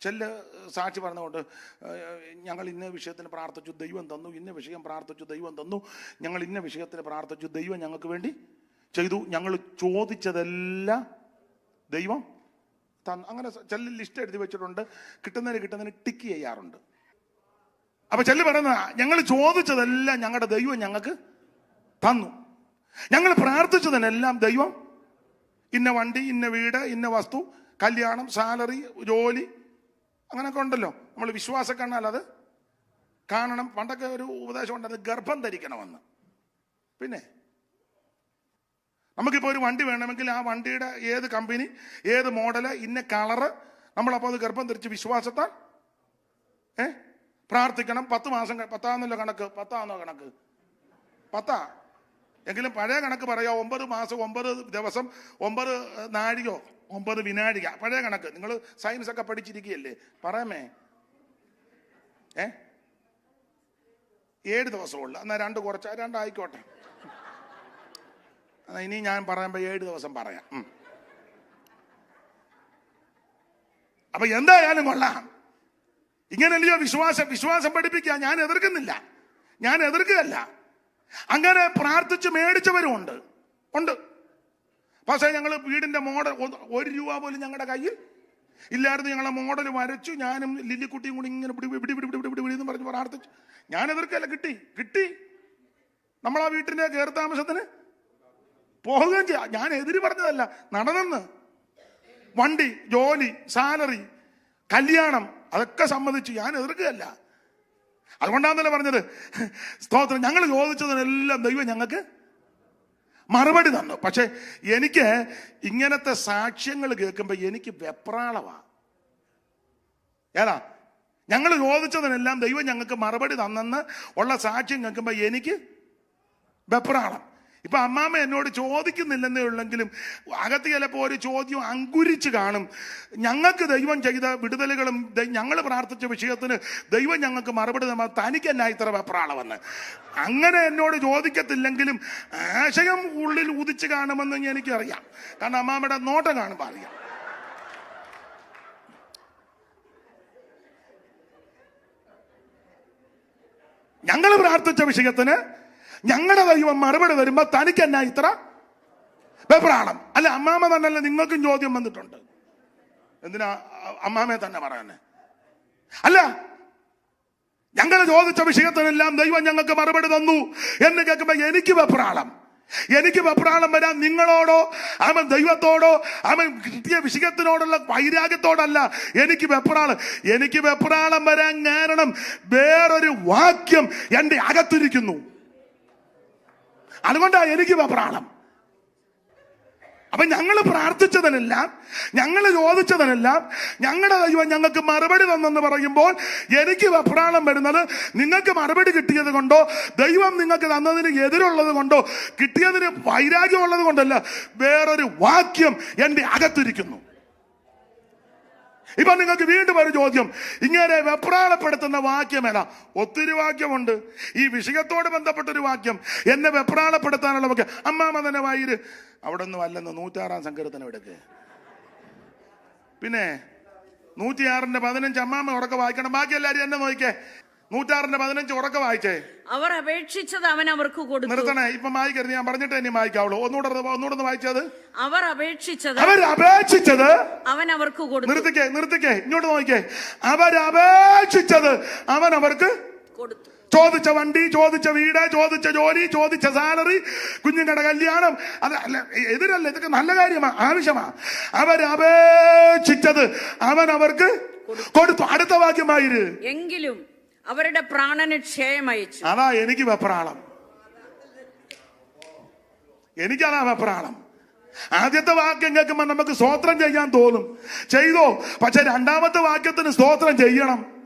ചെല്ല് സാക്ഷി പറഞ്ഞുകൊണ്ട് ഞങ്ങൾ ഇന്ന വിഷയത്തിന് പ്രാർത്ഥിച്ചു ദൈവം തന്നു ഇന്ന വിഷയം പ്രാർത്ഥിച്ചു ദൈവം തന്നു ഞങ്ങൾ ഇന്ന വിഷയത്തിന് പ്രാർത്ഥിച്ചു ദൈവം ഞങ്ങൾക്ക് വേണ്ടി ചെയ്തു ഞങ്ങൾ ചോദിച്ചതെല്ലാം ദൈവം തന്നു. അങ്ങനെ ചില ലിസ്റ്റ് എഴുതി വെച്ചിട്ടുണ്ട് കിട്ടുന്നതിന് കിട്ടുന്നതിന് ടിക്ക് ചെയ്യാറുണ്ട്. അപ്പൊ ചെല്ലു പറയുന്ന ഞങ്ങൾ ചോദിച്ചതെല്ലാം ഞങ്ങളുടെ ദൈവം ഞങ്ങൾക്ക് തന്നു. ഞങ്ങൾ പ്രാർത്ഥിച്ചതിനെല്ലാം ദൈവം ഇന്ന വണ്ടി ഇന്ന വീട് ഇന്ന വസ്തു കല്യാണം സാലറി ജോലി അങ്ങനെയൊക്കെ ഉണ്ടല്ലോ. നമ്മൾ വിശ്വാസം അത് കാണണം. പണ്ടൊക്കെ ഒരു ഉപദേശം അത് ഗർഭം ധരിക്കണമെന്ന്. പിന്നെ നമുക്കിപ്പോൾ ഒരു വണ്ടി വേണമെങ്കിൽ ആ വണ്ടിയുടെ ഏത് കമ്പനി ഏത് മോഡൽ ഇന്ന കളറ് നമ്മളപ്പോൾ അത് ഗർഭം ധരിച്ച് വിശ്വാസത്താൽ ഏ? പ്രാർത്ഥിക്കണം. പത്ത് മാസം പത്താന്നല്ലോ കണക്ക്. പത്താന്നോ കണക്ക്? പത്താ. എങ്കിലും പഴയ കണക്ക് പറയാം ഒമ്പത് മാസം ഒമ്പത് ദിവസം ഒമ്പത് നാഴികയോ ഒമ്പത് വിനാഴിക പഴയ കണക്ക്. നിങ്ങൾ സയൻസ് ഒക്കെ പഠിച്ചിരിക്കുകയല്ലേ? പറയാമേ ഏ? ഏഴ് ദിവസമുള്ള. എന്നാ രണ്ട് കുറച്ച് രണ്ടായിക്കോട്ടെ എന്നാ ഇനി ഞാൻ പറയുമ്പോൾ ഏഴ് ദിവസം പറയാം. അപ്പൊ എന്തായാലും കൊള്ളാം. ഇങ്ങനല്ലയോ വിശ്വാസം? വിശ്വാസം പഠിപ്പിക്കുക ഞാൻ എതിർക്കുന്നില്ല. ഞാൻ എതിർക്കുകയല്ല. അങ്ങനെ പ്രാർത്ഥിച്ച് മേടിച്ചവരും ഉണ്ട് ഉണ്ട്. പക്ഷേ ഞങ്ങൾ വീടിന്റെ മോഡൽ ഒരു രൂപ പോലും ഞങ്ങളുടെ കയ്യിൽ ഇല്ലായിരുന്നു. ഞങ്ങളെ മോഡൽ വരച്ചു. ഞാനും ലില്ലിക്കുട്ടിയും കൂടി ഇങ്ങനെ പിടി പിടി പിടി പിടി പിടി എന്ന് പറഞ്ഞ് പ്രാർത്ഥിച്ചു. ഞാൻ എതിർക്കല്ല. കിട്ടി. കിട്ടി. നമ്മൾ ആ വീട്ടിന്റെ കയറി താമസത്തിന് പോവുകയും ചെയ്യാം. ഞാൻ എതിര് പറഞ്ഞതല്ല. നടന്നെന്ന് വണ്ടി ജോലി സാലറി കല്യാണം അതൊക്കെ സമ്മതിച്ചു. ഞാൻ എതിർക്കുകയല്ല. അതുകൊണ്ടാണെന്നല്ലേ പറഞ്ഞത്? സ്തോത്രം. ഞങ്ങൾ ചോദിച്ചതിനെല്ലാം ദൈവം ഞങ്ങൾക്ക് മറുപടി തന്നു. പക്ഷെ എനിക്ക് ഇങ്ങനത്തെ സാക്ഷ്യങ്ങൾ കേൾക്കുമ്പോൾ എനിക്ക് വെപ്രാളമാണ് ഏതാ? ഞങ്ങൾ ചോദിച്ചതിനെല്ലാം ദൈവം ഞങ്ങൾക്ക് മറുപടി തന്നെന്ന് ഉള്ള സാക്ഷ്യം കേൾക്കുമ്പോൾ എനിക്ക് വെപ്രാളം. ഇപ്പൊ അമ്മാമ്മ എന്നോട് ചോദിക്കുന്നില്ലെന്നേ ഉള്ളെങ്കിലും അകത്ത് ചിലപ്പോൾ ഒരു ചോദ്യം അങ്കുരിച്ച് കാണും. ഞങ്ങൾക്ക് ദൈവം ചെയ്ത വിടുതലുകളും ഞങ്ങൾ പ്രാർത്ഥിച്ച വിഷയത്തിന് ദൈവം ഞങ്ങൾക്ക് മറുപടി തന്ന തനിക്ക് എന്നാ ഇത്ര വെപ്രാളമെന്ന്. അങ്ങനെ എന്നോട് ചോദിക്കത്തില്ലെങ്കിലും ആശയം ഉള്ളിൽ ഉദിച്ച് കാണുമെന്ന് എനിക്കറിയാം. കാരണം അമ്മാമ്മയുടെ നോട്ടം കാണുമ്പോൾ അറിയാം. ഞങ്ങൾ പ്രാർത്ഥിച്ച വിഷയത്തിന് ഞങ്ങളുടെ ദൈവം മറുപടി വരുമ്പോ തനിക്ക് എന്നാ ഇത്ര വെപ്രാളം? അല്ല അമ്മാമ തന്നെ നിങ്ങൾക്കും ചോദ്യം വന്നിട്ടുണ്ട്. എന്തിനാ അമ്മാമയെ തന്നെ പറയാനെ? അല്ല ഞങ്ങൾ ചോദിച്ച വിഷയത്തിനെല്ലാം ദൈവം ഞങ്ങൾക്ക് മറുപടി തന്നു എന്ന് കേൾക്കുമ്പോ എനിക്ക് വെപ്രാളം. എനിക്ക് വെപ്രാളം വരാൻ നിങ്ങളോടോ അവൻ ദൈവത്തോടോ അവൻ കിട്ടിയ വിഷയത്തിനോടുള്ള വൈരാഗ്യത്തോടല്ല എനിക്ക് വെപ്രാളം. എനിക്ക് വെപ്രാളം വരാൻ കാരണം വേറൊരു വാക്യം എന്റെ അകത്തിരിക്കുന്നു. അതുകൊണ്ടാ എനിക്ക് പ്രാണം. അപ്പൊ ഞങ്ങൾ പ്രാർത്ഥിച്ചതിനെല്ലാം ഞങ്ങൾ ചോദിച്ചതിനെല്ലാം ഞങ്ങളുടെ ദൈവം ഞങ്ങൾക്ക് മറുപടി തന്നെന്ന് പറയുമ്പോൾ എനിക്ക് വെപ്രാളം വരുന്നത് നിങ്ങൾക്ക് മറുപടി കിട്ടിയത് കൊണ്ടോ ദൈവം നിങ്ങൾക്ക് തന്നതിന് എതിരുള്ളത് കൊണ്ടോ കിട്ടിയതിന് വൈരാഗ്യമുള്ളത് കൊണ്ടല്ല വേറൊരു വാക്യം എന്റെ അകത്തിരിക്കുന്നു. ഇപ്പൊ നിങ്ങൾക്ക് വീണ്ടും ഒരു ചോദ്യം. ഇങ്ങനെ വെപ്രാളപ്പെടുത്തുന്ന വാക്യമല്ല ഒത്തിരി വാക്യമുണ്ട്. ഈ വിഷയത്തോട് ബന്ധപ്പെട്ട ഒരു വാക്യം. എന്നെ വെപ്രാളപ്പെടുത്താനുള്ള വാക്യം അമ്മാമ തന്നെ വായിര് അവിടെ ഒന്നും അല്ലെന്ന് നൂറ്റാറാം സങ്കീർത്തനം എടുക്ക്. പിന്നെ നൂറ്റിയാറിന്റെ പതിനഞ്ച് അമ്മാമ ഉറക്കെ വായിക്കണം. ബാക്കി എല്ലാരും എന്നെ നോക്കിക്കേ നൂറ്റാറിന്റെ പതിനഞ്ച് ഉറക്ക വായിച്ചേ. അവർ അപേക്ഷിച്ചത് അവൻ അവർക്ക് കൊടുത്തു. നിർത്തണേ ഇപ്പൊ വായിക്കരുത് ഞാൻ പറഞ്ഞിട്ട് ഇനി വായിക്കാവുള്ളൂ. ഒന്നുകൂടെ ഒന്നുകൂടെ ഒന്ന് വായിച്ചത്? അവർ അപേക്ഷിച്ചത് അവർ അപേക്ഷിച്ചത്? അവൻ അവർക്ക് കൊടുത്തു. നിർത്തിക്കേ നിർത്തിക്കേ ഇങ്ങോട്ട് നോക്കിക്കേ. അപേക്ഷിച്ചത് അവൻ അവർക്ക് കൊടുത്തു. ചോദിച്ച വണ്ടി ചോദിച്ച വീട് ചോദിച്ച ജോലി ചോദിച്ച സാലറി കുഞ്ഞുങ്ങളുടെ കല്യാണം. അത് അല്ല എതിരല്ല ഇതൊക്കെ നല്ല കാര്യമാ ആവശ്യമാ. അവരപേക്ഷിച്ചത് അവൻ അവർക്ക് കൊടുത്തു. അടുത്ത വാക്യമായിരുന്നു എങ്കിലും അവരുടെ പ്രാണന് ക്ഷയം അയച്ചു അതാ എനിക്ക് വെപ്രാളം. എനിക്കതാ വെപ്രാളം. ആദ്യത്തെ വാക്യം കേൾക്കുമ്പോൾ നമുക്ക് സ്തോത്രം ചെയ്യാൻ തോന്നും. ചെയ്തോ? പക്ഷെ രണ്ടാമത്തെ വാക്യത്തിന് സ്തോത്രം ചെയ്യണം.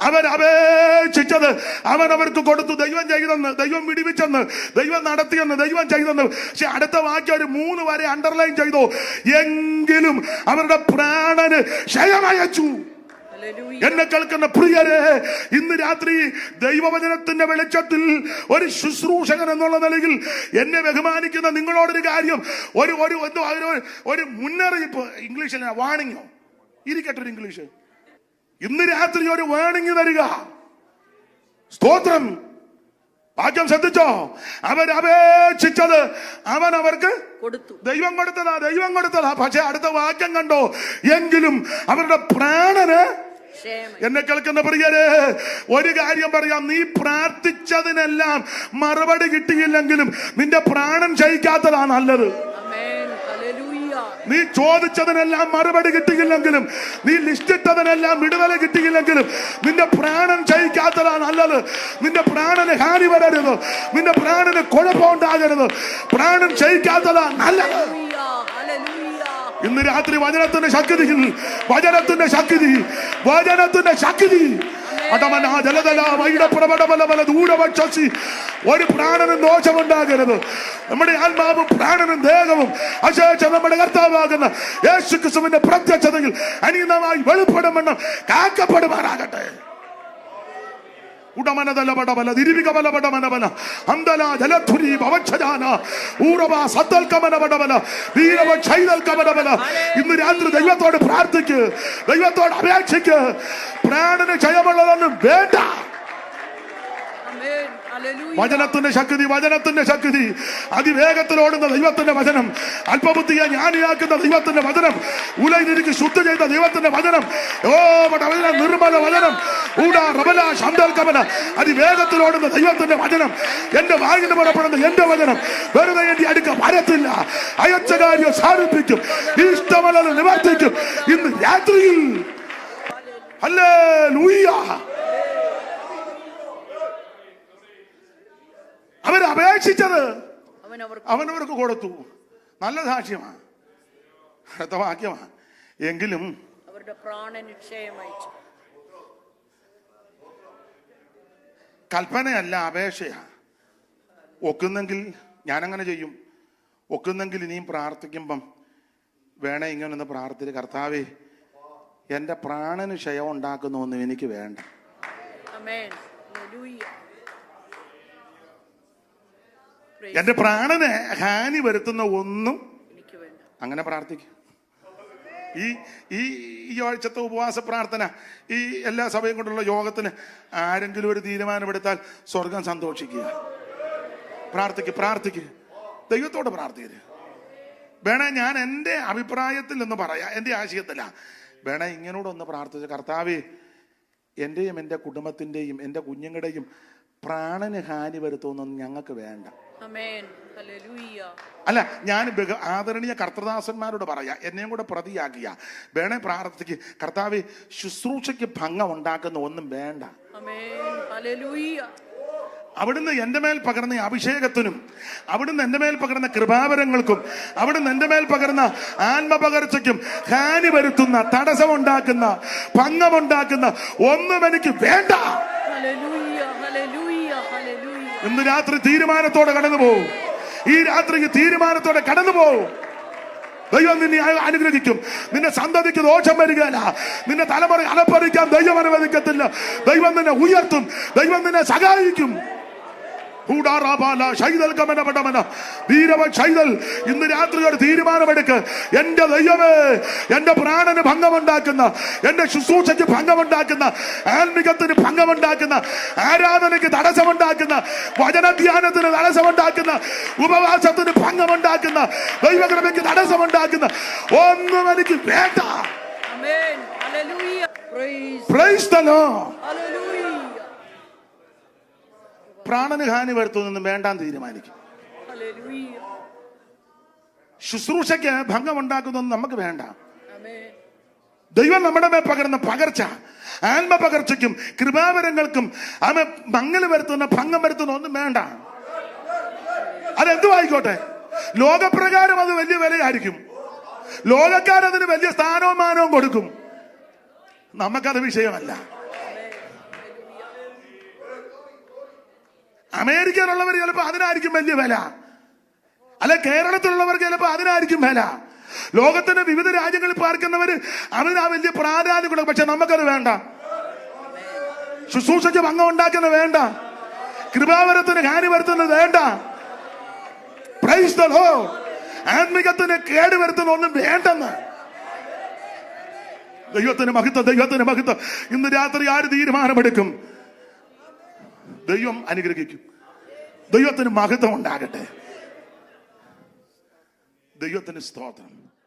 അവൻ അപേക്ഷിച്ചത് അവൻ അവർക്ക് കൊടുത്തു. ദൈവം ചെയ്തെന്ന് ദൈവം വിടിവിച്ചെന്ന് ദൈവം നടത്തിയെന്ന് ദൈവം ചെയ്തെന്ന്. പക്ഷെ അടുത്ത വാക്യം ഒരു മൂന്ന് വരെ അണ്ടർലൈൻ ചെയ്തു? എങ്കിലും അവരുടെ പ്രാണന് ക്ഷയമയച്ചു. എന്നെ കേൾക്കുന്ന പ്രിയരെ ഇന്ന് രാത്രി ദൈവവചനത്തിന്റെ വെളിച്ചത്തിൽ ഒരു ശുശ്രൂഷകൻ എന്നുള്ള നിലയിൽ എന്നെ ബഹുമാനിക്കുന്ന നിങ്ങളോടൊരു കാര്യം. ഒരു ഒരു ഒരു മുന്നറിയിപ്പ്. ഇംഗ്ലീഷിൽ വാണിങ്ങോ ഇരിക്കട്ടെ ഒരു ഇംഗ്ലീഷ് ഇന്ന് രാത്രി ഒരു വേണിങ് തരിക. സ്തോത്രം. വാക്യം ശ്രദ്ധിച്ചോ? അവരപേക്ഷിച്ചത് അവൻ അവർക്ക് കൊടുത്തു. ദൈവം കൊടുത്തതാ ദൈവം കൊടുത്തതാ. പക്ഷെ അടുത്ത വാക്യം കണ്ടോ? എങ്കിലും അവരുടെ പ്രാണന് എന്നെ കേൾക്കുന്ന പ്രിയരെ ഒരു കാര്യം പറയാം. നീ പ്രാർത്ഥിച്ചതിനെല്ലാം മറുപടി കിട്ടിയില്ലെങ്കിലും നിന്റെ പ്രാണൻ ജയിക്കാത്തതാണ് നല്ലത്. നീ ചോദിച്ചതിനെല്ലാം മറുപടി കിട്ടിയില്ലെങ്കിലും നീ ലിസ്റ്റിട്ടതിനെല്ലാം വിടുതല കിട്ടിയില്ലെങ്കിലും നിന്റെ പ്രാണൻ ജയിക്കാത്തതാണ് നല്ലത്. നിന്റെ പ്രാണന് ഹാനി വരരുത്. നിന്റെ പ്രാണന് കുഴപ്പമുണ്ടാകരുത് പ്രാണൻ ജയിക്കാത്തതാണ് നല്ലത്. ഇന്ന് രാത്രി വചനത്തിന്റെ ശക്തി വചനത്തിന്റെ ശക്തി വചനത്തിന്റെ ശക്തി. ദൂരപക്ഷി ഒരു പ്രാണനും ദോഷമുണ്ടാകരുത്. നമ്മുടെ ആത്മാവും പ്രാണനും ദേഹവും അശേഷം നമ്മുടെ കർത്താവാകുന്ന യേശു ക്രിസ്തുവിന്റെ പ്രത്യക്ഷതയിൽ അനീതമായി വെളിപ്പെടുമെന്ന് കാക്കപ്പെടുമാറാകട്ടെ. ഉടമനതല പടബല ദിരിവിക ബല അന്തല ജലധുരി ഭവക്ഷജാന ഊറവ സത്തൽക്കമന പടബല വീരവ ക്ഷൈതൽക്കമനബല ഇന്ന് രാത്രി ദൈവത്തോട് പ്രാർത്ഥിക്ക് ദൈവത്തോട് അപേക്ഷിക്ക്. പ്രാണന് ക്ഷയമുള്ളതൊന്നും വേണ്ട. വചനത്തിന്റെ ശക്തി വചനത്തിന്റെ ശക്തി. അതിവേഗത്തിലോടുന്ന ദൈവത്തിന്റെ വചനം. അല്പബുദ്ധിയെ ജ്ഞാനിയാക്കുന്ന ദൈവത്തിന്റെ വചനം. ഉലയിലിരിക്ക് ശുദ്ധ ചെയ്ത ദൈവത്തിന്റെ വചനം. ഓ വചനം നിർമ്മല വചനം. ഊടാ റബല ശബ്ദൽക്കമന അതിവേഗത്തിലോടുന്ന ദൈവത്തിന്റെ വചനം. എന്റെ വായിന് പുറപ്പെടുന്ന എന്റെ വചനം. വെറുതെ എന്റെ അടുക്ക വരത്തില്ല. അയച്ച കാര്യം സാധിപ്പിക്കും. ഇഷ്ടമല്ലത് നിവർത്തിക്കും. ഇന്ന് രാത്രിയിൽ. അല്ലേ ലൂയ്യ അവരപേക്ഷിച്ചത് അവൻ അവനവർക്ക് കൊടുത്തു. നല്ല സാക്ഷ്യമാണ് അടുത്ത വാക്യമാണ് എങ്കിലും അവരുടെ കൽപ്പനയല്ല അപേക്ഷയാ. ഒക്കുന്നെങ്കിൽ ഞാനങ്ങനെ ചെയ്യും. ഒക്കുന്നെങ്കിൽ ഇനിയും പ്രാർത്ഥിക്കുമ്പം വേണേ ഇങ്ങനെ ഒന്ന് പ്രാർത്ഥിച്ച് കർത്താവേ എന്റെ പ്രാണന് ക്ഷയം ഉണ്ടാക്കുന്നൊന്നും എനിക്ക് വേണ്ട. Praise പ്രാണന് ഹാനി വരുത്തുന്ന ഒന്നും അങ്ങനെ പ്രാർത്ഥിക്കും. ഈ ഈ ഈ ആഴ്ചത്തെ ഉപവാസ പ്രാർത്ഥന ഈ എല്ലാ സഭയും കൊണ്ടുള്ള യോഗത്തിന് ആരെങ്കിലും ഒരു തീരുമാനമെടുത്താൽ സ്വർഗം സന്തോഷിക്കുക. പ്രാർത്ഥിക്കുക പ്രാർത്ഥിക്കുക ദൈവത്തോട് പ്രാർത്ഥിക്കരുത്. വേണേ ഞാൻ എന്റെ അഭിപ്രായത്തിൽ എന്ന് പറയാം. എന്റെ ആശയത്തില. വേണേ ഇങ്ങനോടൊന്ന് പ്രാർത്ഥിച്ച കർത്താവേ എന്റെയും എന്റെ കുടുംബത്തിന്റെയും എന്റെ കുഞ്ഞുങ്ങളുടെയും പ്രാണന് ഹാനി വരുത്തുമെന്നൊന്നും ഞങ്ങൾക്ക് വേണ്ട. അല്ല ഞാൻ ആദരണീയ കർത്തദാസന്മാരോട് പറയാ എന്നെയും കൂടെ പ്രതിയാക്കിയ. വേണേ പ്രാർത്ഥിക്ക്. കർത്താവ് ശുശ്രൂഷയ്ക്ക് ഭംഗം ഉണ്ടാക്കുന്ന ഒന്നും വേണ്ട. അവിടുന്ന് എന്റെ മേൽ പകർന്ന അഭിഷേകത്തിനും അവിടുന്ന് എന്റെ മേൽ പകർന്ന കൃപാവരങ്ങൾക്കും അവിടുന്ന് എന്റെ മേൽ പകർന്ന ആത്മപകർച്ചയ്ക്കും ഹാനി വരുത്തുന്ന തടസ്സമുണ്ടാക്കുന്ന ഭംഗമുണ്ടാക്കുന്ന ഒന്നും എനിക്ക് വേണ്ട. ഇന്ന് രാത്രി തീരുമാനത്തോടെ കടന്നു പോകും ഈ രാത്രിക്ക് തീരുമാനത്തോടെ കടന്നു പോകും ദൈവം നിന്നെ അനുഗ്രഹിക്കും. നിന്റെ സന്തതിക്ക് ദോഷം വരികയില്ല. നിന്റെ തലമുറ അലപ്പറിക്കാൻ ദൈവം അനുവദിക്കത്തില്ല. ദൈവം നിന്നെ ഉയർത്തും. ദൈവം നിന്നെ സഹായിക്കും. ൂടാറാപാല ശൈതൽ ഇന്ന് രാത്രി ഒരു തീരുമാനമെടുക്ക്. എന്റെ ദൈവമേ എന്റെ പ്രാണന് ഭംഗമുണ്ടാക്കുന്ന എന്റെ ശുശ്രൂഷയ്ക്ക് ഭംഗമുണ്ടാക്കുന്ന ആത്മികത്തിന് ഭംഗമുണ്ടാക്കുന്ന ആരാധനയ്ക്ക് തടസ്സമുണ്ടാക്കുന്ന വചനധ്യാനത്തിന് തടസ്സമുണ്ടാക്കുന്ന ഉപവാസത്തിന് ഭംഗമുണ്ടാക്കുന്ന ദൈവകൃപയ്ക്ക് തടസ്സമുണ്ടാക്കുന്ന ഒന്നും എനിക്ക് വേണ്ട. Praise the Lord. പ്രാണന് ഹാനി വരുത്തുന്നതെന്ന് വേണ്ടാന്ന് തീരുമാനിക്കും. ശുശ്രൂഷയ്ക്ക് ഭംഗമുണ്ടാക്കുന്നൊന്നും നമുക്ക് വേണ്ട. ദൈവം നമ്മുടെ മേൽ പകരുന്ന പകർച്ച ആത്മ പകർച്ചയ്ക്കും കൃപാവരങ്ങൾക്കും ആമെ മങ്ങൽ വരുത്തുന്ന ഭംഗം വരുത്തുന്ന ഒന്നും വേണ്ട. അതെന്തുമായിക്കോട്ടെ ലോകപ്രകാരം അത് വലിയ വിലയായിരിക്കും. ലോകക്കാരതിന് വലിയ സ്ഥാനവും മാനവും കൊടുക്കും. നമുക്കത് വിഷയമല്ല. അമേരിക്കയിലുള്ളവർ ചിലപ്പോൾ അതിനായിരിക്കും വലിയ വില. അല്ലെ കേരളത്തിലുള്ളവർക്ക് ചിലപ്പോൾ അതിനായിരിക്കും വില. ലോകത്തിന്റെ വിവിധ രാജ്യങ്ങളിൽ പാർക്കുന്നവര് അവരാ ആ വലിയ പ്രാധാന്യം കൊടുക്കും പക്ഷെ നമുക്കത് വേണ്ട. ശുശ്രൂഷയ്ക്ക് ഭംഗം ഉണ്ടാക്കുന്നത് വേണ്ട. കൃപാവരത്തിന് ഹാനി വരുത്തുന്നത് വേണ്ട. പ്രൈസ് ദ ആത്മികത്തിന് കേട് വരുത്തുന്ന ഒന്നും വേണ്ടെന്ന്. ദൈവത്തിന് മഹത്വം ദൈവത്തിന് മഹത്വം. ഇന്ന് രാത്രി ആര് തീരുമാനമെടുക്കും? ദൈവം അനുഗ്രഹിക്കും. ദൈവത്തിന് മഹത്വം ഉണ്ടാകട്ടെ ദൈവത്തിന് സ്തോത്രം.